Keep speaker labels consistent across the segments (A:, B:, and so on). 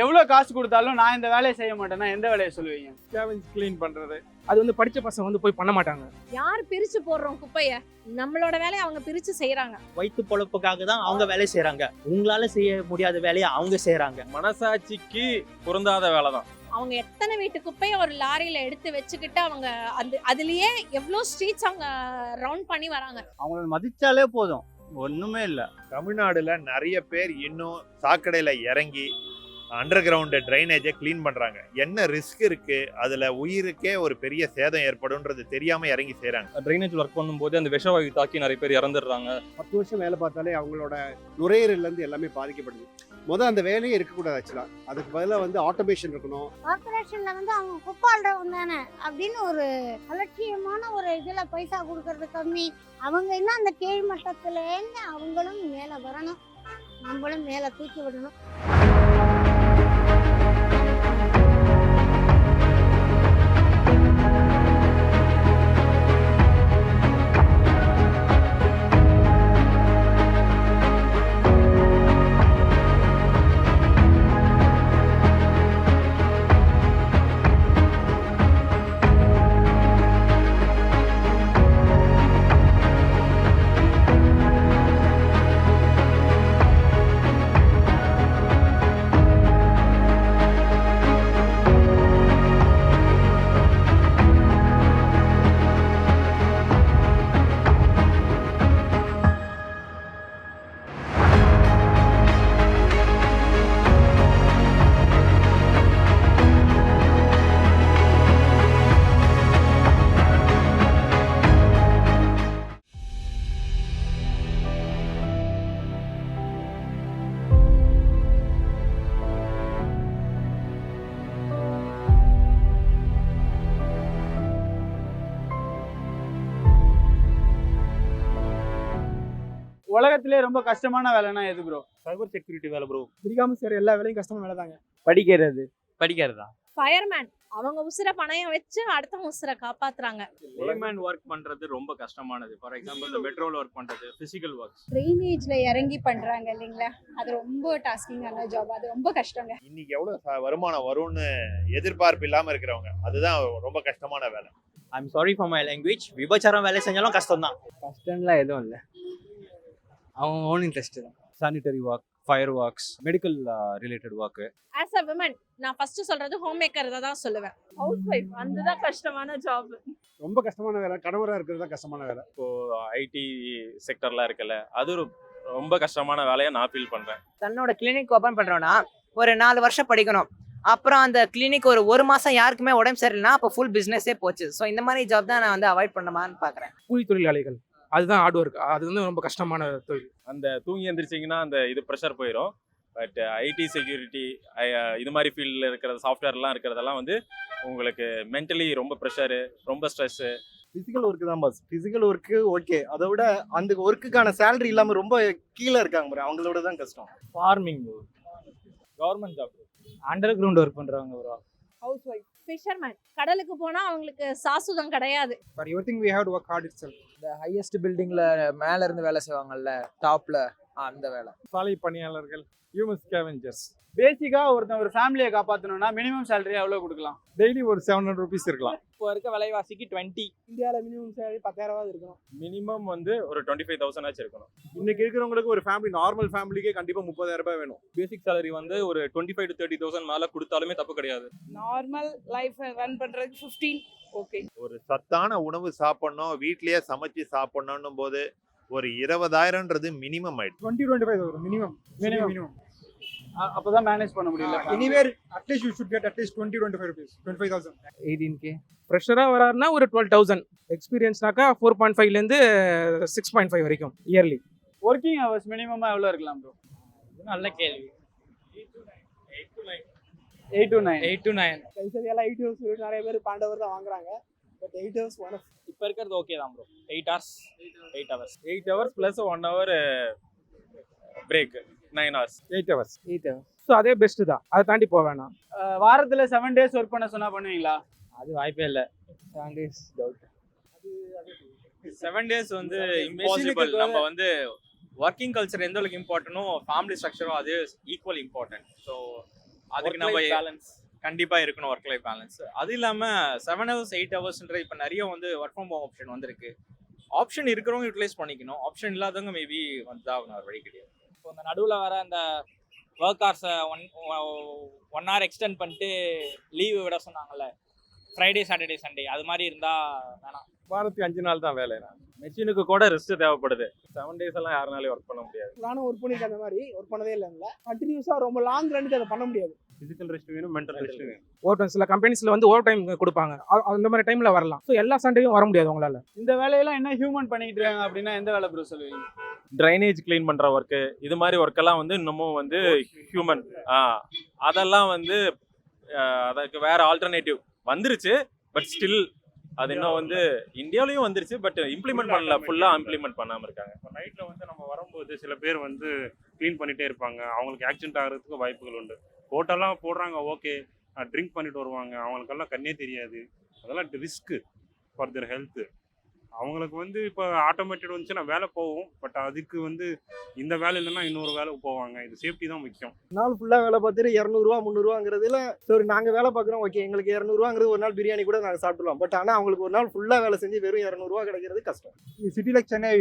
A: எவ்வளவு காசு கொடுத்தாலும் நான் இந்த வேலையை செய்ய மாட்டேன்னா எந்த வேலையை சொல்லுவீங்க?
B: ஸ்கேவெஞ்ச் க்ளீன் பண்றது.
C: அது வந்து படிச்ச பசங்க வந்து போய் பண்ண மாட்டாங்க.
D: யார் பிரிச்சு போடுறோம் குப்பைய? நம்மளோட வேலையை அவங்க பிரிச்சு செய்யறாங்க
E: வயிற்று பொழப்புக்காக தான் அவங்க வேலை செய்றாங்க. உங்களால செய்ய முடியாத வேலையை அவங்க செய்றாங்க.
B: மனசாட்சிக்கு பொருந்தாத வேலை தான்.
D: அவங்க எத்தனை வீட்டு குப்பையை ஒரு லாரியில எடுத்து வச்சுக்கிட்டு அவங்க அந்த அதுலயே எவ்வளவு ஸ்ட்ரீட்ஸ் அவங்க ரவுண்ட் பண்ணி வராங்க.
A: அவங்கள மதிச்சாலே போதும். ஒண்ணுமே இல்ல.
F: தமிழ்நாடுல நிறைய பேர் இன்னும் சாக்கடையில இறங்கி அண்டர் கிரவுண்ட் ட்ரைனேஜை க்ளீன் பண்றாங்க. என்ன ரிஸ்க் இருக்கு? அதுல உயிருக்கே ஒரு பெரிய சேதம் ஏற்படும்ன்றது தெரியாம இறங்கி செய்றாங்க.
B: ட்ரைனேஜ் ஒர்க் பண்ணும்போது அந்த விஷவாயு தாக்கி நிறைய பேர் இறந்துடுறாங்க.
G: பத்து வருஷம் வேலை பார்த்தாலே அவங்களோட நுரையீரல்லேருந்து எல்லாமே பாதிக்கப்படுது. முதல் அந்த வேலையே இருக்கக்கூடாது ஆக்சுவலாக அதுக்கு பதிலாக வந்து ஆட்டோமேஷன் இருக்கணும்.
H: கார்பரேஷன்ல வந்து அவங்க குப்பாடுறவங்க தானே? அப்படின்னு ஒரு அலட்சியமான ஒரு இதுல பைசா கொடுக்கறது கம்மி. அவங்க இன்னும் அந்த கீழ் மட்டத்துல இருந்து அவங்களும் மேல வரணும். நம்மளும் மேல தூக்கி விடணும்.
A: உலகத்திலே ரொம்ப கஷ்டமான வேலைன்னா எது ப்ரோ
E: சைபர் செக்யூரிட்டி வேலை ப்ரோ
C: பிடிக்காம செய்யற எல்லா வேலையும் கஷ்டமா வேலை தாங்க
A: படிக்கிறது
E: படிக்கிறதா
D: ஃபயர்மேன் அவங்க உசுர பணையம் வச்சு அடுத்தவங்க உசுர காப்பாத்துறாங்க.
B: லேமேன் ஒர்க் பண்றது ரொம்ப கஷ்டமானது. ஃபார் எக்ஸாம்பிள் இந்த மெட்ரோல ஒர்க் பண்றது பிசிக்கல் ஒர்க்ஸ்
I: ட்ரைனேஜ்ல இறங்கி பண்றாங்க இல்லைங்களா? அது ரொம்ப டாஸ்கிங்கான ஜாப் அது ரொம்ப கஷ்டங்க.
F: இன்னைக்கு எவ்வளவு வருமானம் வரும்னு எதிர்பார்ப்பு இல்லாம இருக்கிறவங்க. அதுதான் ரொம்ப கஷ்டமான வேலை.
E: I'm sorry for my language விபச்சாரம் வேலை செஞ்சாலும் கஷ்டம் தான்
A: கஷ்டம்லாம் எதுவும் இல்லை. அவங்க ஓன் இன்ட்ரெஸ்ட் தான்.
J: Sanitary work fireworks medical related work
D: as a women நான் ஃபர்ஸ்ட் சொல்றது ஹோம் மேக்கர் தான் சொல்லுவேன். ஹவுஸ் ஒய்ஃப் அதுதான் கஷ்டமான ஜாப்
G: ரொம்ப கஷ்டமான வேலை கணவராக இருக்கிறது தான் கஷ்டமான வேலை.
B: இப்போ ஐடி செக்டர்லாம் இருக்குல்ல அது ஒரு ரொம்ப கஷ்டமான வேலையை நான் ஃபீல் பண்றேன்.
K: தன்னோட கிளினிக் ஓபன் பண்றோம்னா ஒரு நாலு வருஷம் படிக்கணும். அப்புறம் அந்த கிளினிக் ஒரு ஒரு மாசம் யாருக்குமே உடம்பு சரியில்லைனா அப்போ ஃபுல் பிசினஸே போச்சு. ஸோ இந்த மாதிரி ஜாப் தான் நான் வந்து அவாய்ட் பண்ணமான்னு பாக்குறேன்.
C: கூலி தொழிலாளிகள். அதுதான் ஹார்ட் ஒர்க் அது வந்து ரொம்ப கஷ்டமான தொழில்.
B: அந்த தூங்கி எந்திரிச்சிங்கன்னா அந்த இது ப்ரெஷர் போயிடும் பட் ஐடி செக்யூரிட்டி இது மாதிரி ஃபீல்டில் இருக்கிற சாஃப்ட்வேர்லாம் இருக்கிறதெல்லாம் வந்து உங்களுக்கு மென்டலி ரொம்ப ப்ரெஷரு ரொம்ப ஸ்ட்ரெஸ்ஸு
J: ஃபிசிக்கல் ஒர்க் தான் பாஸ் ஃபிசிக்கல் ஒர்க்கு ஓகே அதை விட அந்த ஒர்க்குக்கான சேலரி இல்லாம ரொம்ப கீழே இருக்காங்க பாரு. அவங்களோட தான் கஷ்டம்.
A: Farming
B: government job
A: underground work பண்றவங்க ப்ரோ
C: ஹவுஸ் ஒய்ஃப்
D: ஃபிஷர்மேன் கடலுக்கு போனா அவங்களுக்கு சாசுதம் கிடையாது.
C: For everything we have to work hard itself
K: இந்த ஹையஸ்ட் பில்டிங்ல மேல இருந்து வேலை செய்வாங்கல்ல டாப்ல அந்த வேலை.
B: சாலை பணியாளர்கள் ஹியூமன் ஸ்கேவெஞ்சர்ஸ்
A: பேசிக்கா ஒருத்தன் ஒரு ஃபேமிலியை காப்பாத்தணும்னா மினிமம் சேலரி எவ்வளவு கொடுக்கலாம்?
B: டெய்லி ஒரு செவன் ஹண்ட்ரட் ருபீஸ் இருக்கலாம்.
K: இப்போ இருக்க விலைவாசிக்கு டுவெண்ட்டி
C: இந்தியாவில் மினிமம் சேலரி பத்தாயிரம் இருக்கணும்.
B: மினிமம் வந்து ஒரு டுவெண்ட்டி ஃபைவ் தௌசண்ட் ஆச்சு இருக்கணும்.
G: இன்னைக்கு இருக்கிறவங்களுக்கு ஒரு ஃபேமிலி நார்மல் ஃபேமிலிக்கே கண்டிப்பாக முப்பதாயிரம் ரூபாய் வேணும்.
B: பேசிக் salary வந்து ஒரு twenty five to thirty thousand மேலே கொடுத்தாலுமே தப்பு கிடையாது.
C: நார்மல் லைஃப் ரன் பண்றதுக்கு ஃபிஃப்டீன் ஓகே
F: ஒரு சத்தான உணவு சாப்பிடணும் வீட்லயே சமைச்சு சாப்பிடணும் போது ஒரு இருபதாயிரம்ன்றது மினிமம் ஆயிடுச்சு.
C: டுவெண்ட்டி டுவெண்ட்டி ஃபைவ் வரும் மினிமம். மினிமம்
A: அ- அப்பதான் மேனேஜ் பண்ண முடியல.
C: Anywhere at least you should get at least twenty twenty five rupees twenty five thousand
A: eighteen K
C: ஃப்ரெஷராக வராருன்னா ஒரு டுவெல் தௌசண்ட் எக்ஸ்பீரியன்ஸ்னாக்கா ஃபோர் பாயிண்ட் ஃபைவ்லேருந்து சிக்ஸ் பாயிண்ட் ஃபைவ் வரைக்கும் இயர்லி
A: ஒர்க்கிங் ஹவர்ஸ் மினிமமா எவ்வளவு இருக்கலாம் ப்ரோ
E: நல்ல கேள்வி.
A: Eight to nine
E: eight to nine
C: எல்லாம் எயிட் ஹவர்ஸ் நிறைய பேர் பன்னெண்டு ஹவர் தான் வாங்குறாங்க. பட் எயிட் ஹவர்ஸ் ஒன்
E: இப்போ இருக்கிறது ஓகே தான் bro eight hours eight hours
B: eight hours plus one hour break nine hours
C: eight hours eight hours so அதே பெஸ்ட்டு தான். அதை தாண்டி போக வேணாம்.
A: வாரத்துல செவன் டேஸ் ஒர்க் பண்ண சொன்னா பண்ணுவீங்களா?
E: அது வாய்ப்பே இல்லை.
A: Seven days doubt
B: seven days வந்து இம்பாசிபிள் நம்ம வந்து ஒர்க்கிங் கல்ச்சர் எந்த அளவுக்கு இம்பார்ட்டனோ ஃபேமிலி ஸ்ட்ரக்சரும் அது ஈக்குவல் இம்பார்ட்டன்ட் ஸோ
L: அதுக்கு நம்ம பேலன்ஸ் கண்டிப்பாக இருக்கணும் ஒர்க் லைஃப் பேலன்ஸ் அது இல்லாமல் செவன் ஹவர்ஸ் எயிட் ஹவர்ஸ்ன்ற இப்போ நிறைய வந்து ஒர்க் ஃப்ரம் ஹோம் ஆப்ஷன் வந்திருக்கு. ஆப்ஷன் இருக்கிறவங்க யூட்டிலைஸ் பண்ணிக்கணும். ஆப்ஷன் இல்லாதவங்க மேபி வந்து ஆகணும் ஒரு வழி கிடையாது.
C: இப்போ இந்த நடுவில் வர அந்த ஒர்க் ஹவர்ஸை ஒன் ஒன் ஹவர் எக்ஸ்டெண்ட் பண்ணிட்டு லீவு விட சொன்னாங்கல்ல ஃப்ரைடே சாட்டர்டே சண்டே அது மாதிரி இருந்தால் வேணாம்.
B: வாரத்துக்கு அஞ்சு நாள் தான் வேலை. மெஷினுக்கு கூட ரெஸ்ட் தேவைப்படுது. செவன் டேஸ் எல்லாம் யாருனாலையும் ஒர்க் பண்ண முடியாது.
C: நானும் ஒர்க் பண்ணியிருக்கேன் அந்த மாதிரி ஒர்க் பண்ணதே இல்லைங்களா கண்டினியூஸாக ரொம்ப லாங் ரன்னுக்கு அதை பண்ண முடியாது.
B: ஃபிசிக்கல் ரெஸ்ட் வேணும் மென்டல் ரெஸ்ட் வேணும்.
C: ஓவர் டைம் சில கம்பெனிஸில் வந்து ஓவர் டைம் கொடுப்பாங்க அந்த மாதிரி டைமில் வரலாம். ஸோ எல்லா சண்டேயும் வர முடியாது உங்களால்.
A: இந்த வேலையெல்லாம் என்ன ஹியூமன் பண்ணிட்டு இருக்காங்க அப்படின்னா எந்த வேலை ப்ரோ சொல்லுவீங்க?
B: ட்ரைனேஜ் க்ளீன் பண்ற ஒர்க்கு இது மாதிரி ஒர்க் எல்லாம் வந்து இன்னமும் வந்து ஹியூமன் அதெல்லாம் வந்து ஆஹ் அதுக்கு வேற ஆல்டர்னேட்டிவ் வந்துருச்சு பட் ஸ்டில் அது இன்னும் வந்து இந்தியாவிலயும் வந்துருச்சு பட் இம்ப்ளிமெண்ட் பண்ணல ஃபுல்லா இம்ப்ளிமெண்ட் பண்ணாம இருக்காங்க.
M: இப்போ நைட்டில் வந்து நம்ம வரும்போது சில பேர் வந்து க்ளீன் பண்ணிகிட்டே இருப்பாங்க. அவங்களுக்கு ஆக்சிடென்ட் ஆகிறதுக்கு வாய்ப்புகள் உண்டு. போட்டெல்லாம் போடுறாங்க ஓகே ட்ரிங்க் பண்ணிட்டு வருவாங்க. அவங்களுக்கெல்லாம் கண்ணே தெரியாது. அதெல்லாம் ரிஸ்க்கு ஃபார் their ஹெல்த்து அவங்களுக்கு வந்து இப்போ ஆட்டோமேட்டட் வந்துச்சுன்னா வேலை போகும். பட் அதுக்கு வந்து இந்த வேலை இல்லைன்னா இன்னொரு வேலைக்கு போவாங்க. இது சேஃப்டி தான் முக்கியம்.
J: நாள் ஃபுல்லாக வேலை பார்த்துட்டு இரநூறுவா முந்நூறுவாங்கிறதுல சரி நாங்கள் வேலை பார்க்குறோம் ஓகே எங்களுக்கு இரநூறுவாங்கிறது ஒரு நாள் பிரியாணி கூட நாங்கள் சாப்பிடலாம் பட் ஆனால் அவங்களுக்கு ஒரு நாள் ஃபுல்லாக வேலை செஞ்சு வெறும் இரநூறுவா கிடைக்கிறது கஷ்டம்.
C: City like Chennai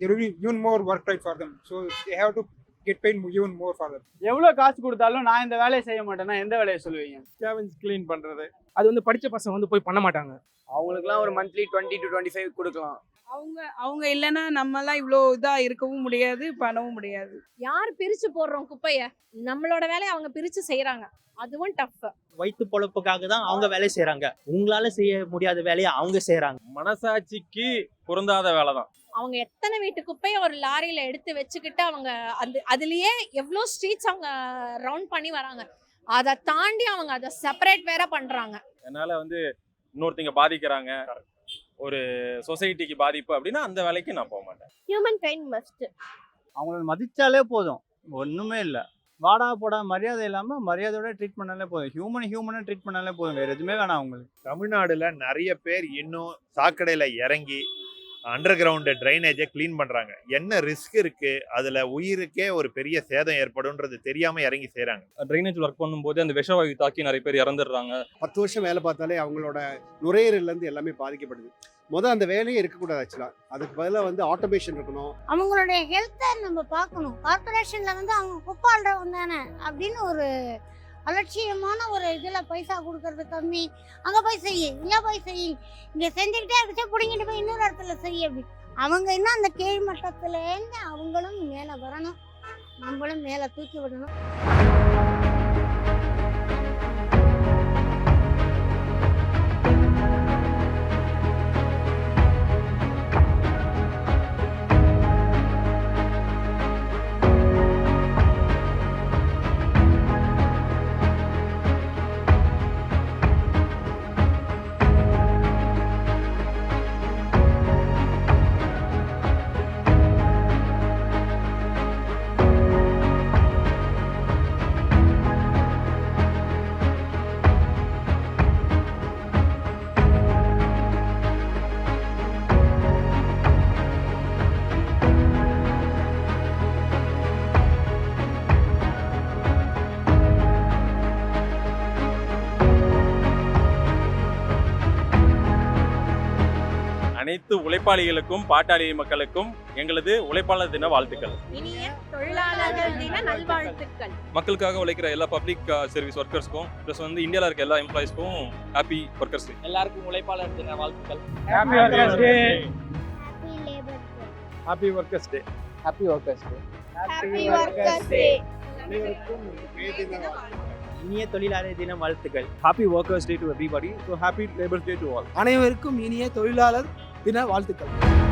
C: there will be even more work right for them. So they have to get paid even more for them
A: எவ்வளோ காசு கொடுத்தாலும் நான் இந்த வேலையை செய்ய மாட்டேன்னா எந்த வேலையை சொல்லுவீங்க?
B: ஸ்கேவன்ஸ் க்ளீன் பண்றது.
C: அது வந்து படித்த பசங்க வந்து போய் பண்ண மாட்டாங்க.
A: அவங்களுக்குலாம் ஒரு monthly twenty two twenty five கொடுக்கலாம்.
I: அவங்க அவங்க இல்லைன்னா நம்மலாம் இவ்வளோ இதாக இருக்கவும் முடியாது பண்ணவும் முடியாது.
D: யார் பிரிச்சு போடுறோம் குப்பைய? நம்மளோட வேலையை அவங்க பிரிச்சு செய்யறாங்க அதுவும் டஃப்
E: வயிற்று பொழப்புக்காக தான் அவங்க வேலை செய்றாங்க. உங்களால செய்ய முடியாத வேலையை அவங்க செய்றாங்க.
B: மனசாட்சிக்கு பொருந்தாத வேலை தான்.
D: அவங்க எத்தனை வீட்டு குப்பையை ஒரு லாரியில எடுத்து வச்சுக்கிட்டு அவங்க அந்த அதுலயே எவ்வளோ ஸ்ட்ரீட்ஸ் அவங்க ரவுண்ட் பண்ணி வராங்க. அதை தாண்டி அவங்க அதை செப்பரேட் வேற பண்றாங்க.
B: அதனால வந்து இன்னொருத்தங்க பாதிக்கிறாங்க. ஒரு சொசைட்டிக்கு பாதிப்பு அப்படின்னா அந்த வேலைக்கு நான் போக மாட்டேன்.
D: ஹியூமன் கைண்ட் மஸ்ட்
A: அவங்கள மதிச்சாலே போதும். ஒன்றுமே இல்லை. வாடா போடா மரியாதை இல்லாமல் மரியாதையோட ட்ரீட் பண்ணாலே போதும். ஹியூமன் ஹியூமனாக ட்ரீட் பண்ணாலே போதும். வேறு எதுவுமே வேணாம் அவங்களுக்கு.
F: தமிழ்நாடுல நிறைய பேர் இன்னும் சாக்கடையில இறங்கி அண்டர் கிரவுண்டு ட்ரைனேஜை க்ளீன் பண்றாங்க. என்ன ரிஸ்க் இருக்கு? அதுல உயிருக்கே ஒரு பெரிய சேதம் ஏற்படும்ன்றது தெரியாம இறங்கி செய்றாங்க.
L: ட்ரைனேஜ் ஒர்க் பண்ணும்போது அந்த விஷவாயு தாக்கி நிறைய பேர் இறந்துடுறாங்க.
G: பத்து வருஷம் வேலை பார்த்தாலே அவங்களோட நுரையீரல்லேருந்து எல்லாமே பாதிக்கப்படுது. முதல் அந்த வேலையே இருக்கக்கூடாது ஆக்சுவலாக அதுக்கு பதிலாக வந்து ஆட்டோமேஷன் இருக்கணும்.
H: அவங்களுடைய ஹெல்த்தை நம்ம பார்க்கணும். கார்பரேஷனில் வந்து அவங்க குப்பை அள்ளுறவங்க தானே அப்படின்னு ஒரு அலட்சியமான ஒரு இதில் பைசா கொடுக்கறது கம்மி. அங்கே போய் செய்ய இங்கே போய் செய்யு. இங்கே செஞ்சுக்கிட்டே இருந்துச்சு பிடிங்கிட்டு போய் இன்னொரு இடத்துல செய்ய அப்படி. அவங்க இன்னும் அந்த கீழ்மட்டத்துலேருந்து அவங்களும் மேலே வரணும். நம்மளும் மேலே தூக்கி விடணும்.
B: அனைத்து உழைப்பாளிகளுக்கும் பாட்டாளி மக்களுக்கும் எங்களது உழைப்பாளர் தின வாழ்த்துக்கள்.
D: இனிய தொழிலாளர்கள் தின நல்வாழ்த்துக்கள்.
L: மக்களுக்காக உழைக்கிற எல்லா பப்ளிக் சர்வீஸ் ஒர்க்கர்ஸ்க்கும் ப்ளஸ் வந்து இந்தியாவில் இருக்க எல்லா எம்ப்ளாயிஸ்க்கும் ஹாப்பி ஒர்க்கர்ஸ்
C: எல்லாருக்கும் உழைப்பாளர் தின வாழ்த்துக்கள்.
A: Happy workers day
H: happy labour
A: happy workers day
C: happy workers day
I: happy workers day
E: இனிய தொழிலாளர் தின வாழ்த்துக்கள்.
A: Happy workers day to everybody so happy labours day to all
C: அனைவருக்கும் இனிய தொழிலாளர் தின வாழ்த்துக்கள்.